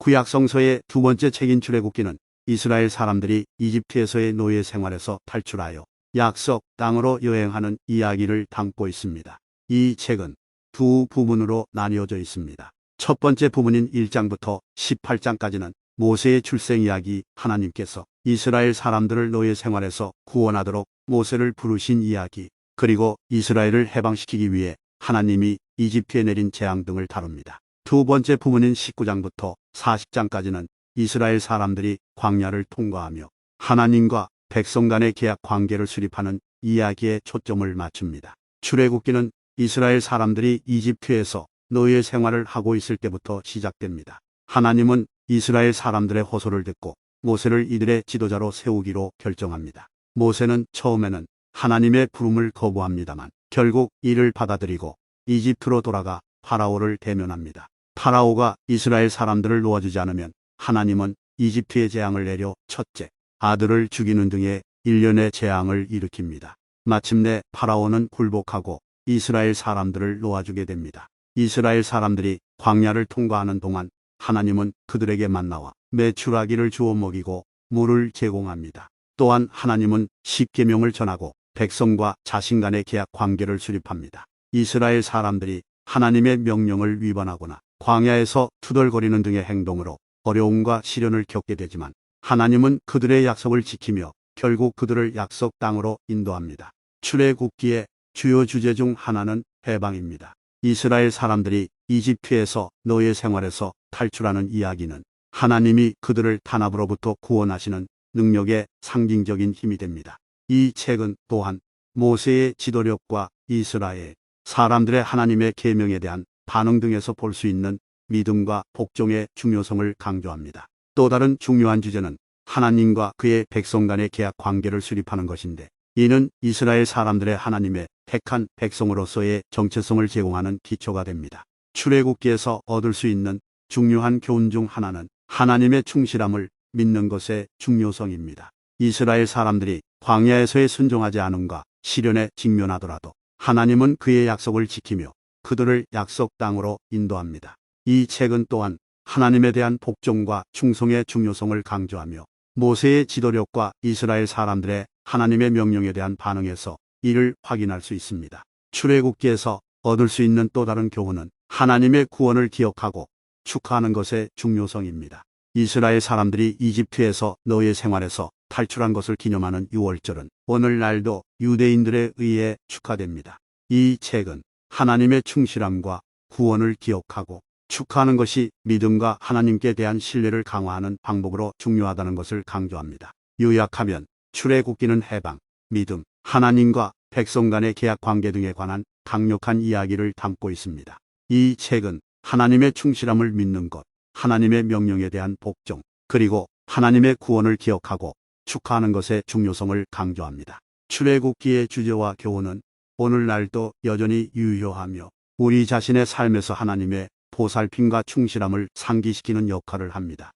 구약 성서의 두 번째 책인 출애굽기는 이스라엘 사람들이 이집트에서의 노예 생활에서 탈출하여 약속 땅으로 여행하는 이야기를 담고 있습니다. 이 책은 두 부분으로 나뉘어져 있습니다. 첫 번째 부분인 1장부터 18장까지는 모세의 출생 이야기 하나님께서 이스라엘 사람들을 노예 생활에서 구원하도록 모세를 부르신 이야기 그리고 이스라엘을 해방시키기 위해 하나님이 이집트에 내린 재앙 등을 다룹니다. 두 번째 부분인 19장부터 40장까지는 이스라엘 사람들이 광야를 통과하며 하나님과 백성 간의 계약 관계를 수립하는 이야기에 초점을 맞춥니다. 출애굽기는 이스라엘 사람들이 이집트에서 노예 생활을 하고 있을 때부터 시작됩니다. 하나님은 이스라엘 사람들의 호소를 듣고 모세를 이들의 지도자로 세우기로 결정합니다. 모세는 처음에는 하나님의 부름을 거부합니다만 결국 이를 받아들이고 이집트로 돌아가 파라오를 대면합니다. 파라오가 이스라엘 사람들을 놓아주지 않으면 하나님은 이집트의 재앙을 내려 첫째, 아들을 죽이는 등의 일련의 재앙을 일으킵니다. 마침내 파라오는 굴복하고 이스라엘 사람들을 놓아주게 됩니다. 이스라엘 사람들이 광야를 통과하는 동안 하나님은 그들에게 만나와 매출하기를 주워 먹이고 물을 제공합니다. 또한 하나님은 십계명을 전하고 백성과 자신 간의 계약 관계를 수립합니다. 이스라엘 사람들이 하나님의 명령을 위반하거나 광야에서 투덜거리는 등의 행동으로 어려움과 시련을 겪게 되지만 하나님은 그들의 약속을 지키며 결국 그들을 약속 땅으로 인도합니다. 출애굽기의 주요 주제 중 하나는 해방입니다. 이스라엘 사람들이 이집트에서 노예 생활에서 탈출하는 이야기는 하나님이 그들을 탄압으로부터 구원하시는 능력의 상징적인 힘이 됩니다. 이 책은 또한 모세의 지도력과 이스라엘 사람들의 하나님의 계명에 대한 반응 등에서 볼 수 있는 믿음과 복종의 중요성을 강조합니다. 또 다른 중요한 주제는 하나님과 그의 백성 간의 계약 관계를 수립하는 것인데 이는 이스라엘 사람들의 하나님의 택한 백성으로서의 정체성을 제공하는 기초가 됩니다. 출애굽기에서 얻을 수 있는 중요한 교훈 중 하나는 하나님의 충실함을 믿는 것의 중요성입니다. 이스라엘 사람들이 광야에서의 순종하지 않음과 시련에 직면하더라도 하나님은 그의 약속을 지키며 그들을 약속 땅으로 인도합니다. 이 책은 또한 하나님에 대한 복종과 충성의 중요성을 강조하며 모세의 지도력과 이스라엘 사람들의 하나님의 명령에 대한 반응에서 이를 확인할 수 있습니다. 출애굽기에서 얻을 수 있는 또 다른 교훈은 하나님의 구원을 기억하고 축하하는 것의 중요성입니다. 이스라엘 사람들이 이집트에서 노예 생활에서 탈출한 것을 기념하는 6월절은 오늘날도 유대인들에 의해 축하됩니다. 이 책은 하나님의 충실함과 구원을 기억하고 축하하는 것이 믿음과 하나님께 대한 신뢰를 강화하는 방법으로 중요하다는 것을 강조합니다. 요약하면 출애굽기는 해방, 믿음, 하나님과 백성 간의 계약 관계 등에 관한 강력한 이야기를 담고 있습니다. 이 책은 하나님의 충실함을 믿는 것, 하나님의 명령에 대한 복종, 그리고 하나님의 구원을 기억하고 축하하는 것의 중요성을 강조합니다. 출애굽기의 주제와 교훈은 오늘날도 여전히 유효하며 우리 자신의 삶에서 하나님의 보살핌과 충실함을 상기시키는 역할을 합니다.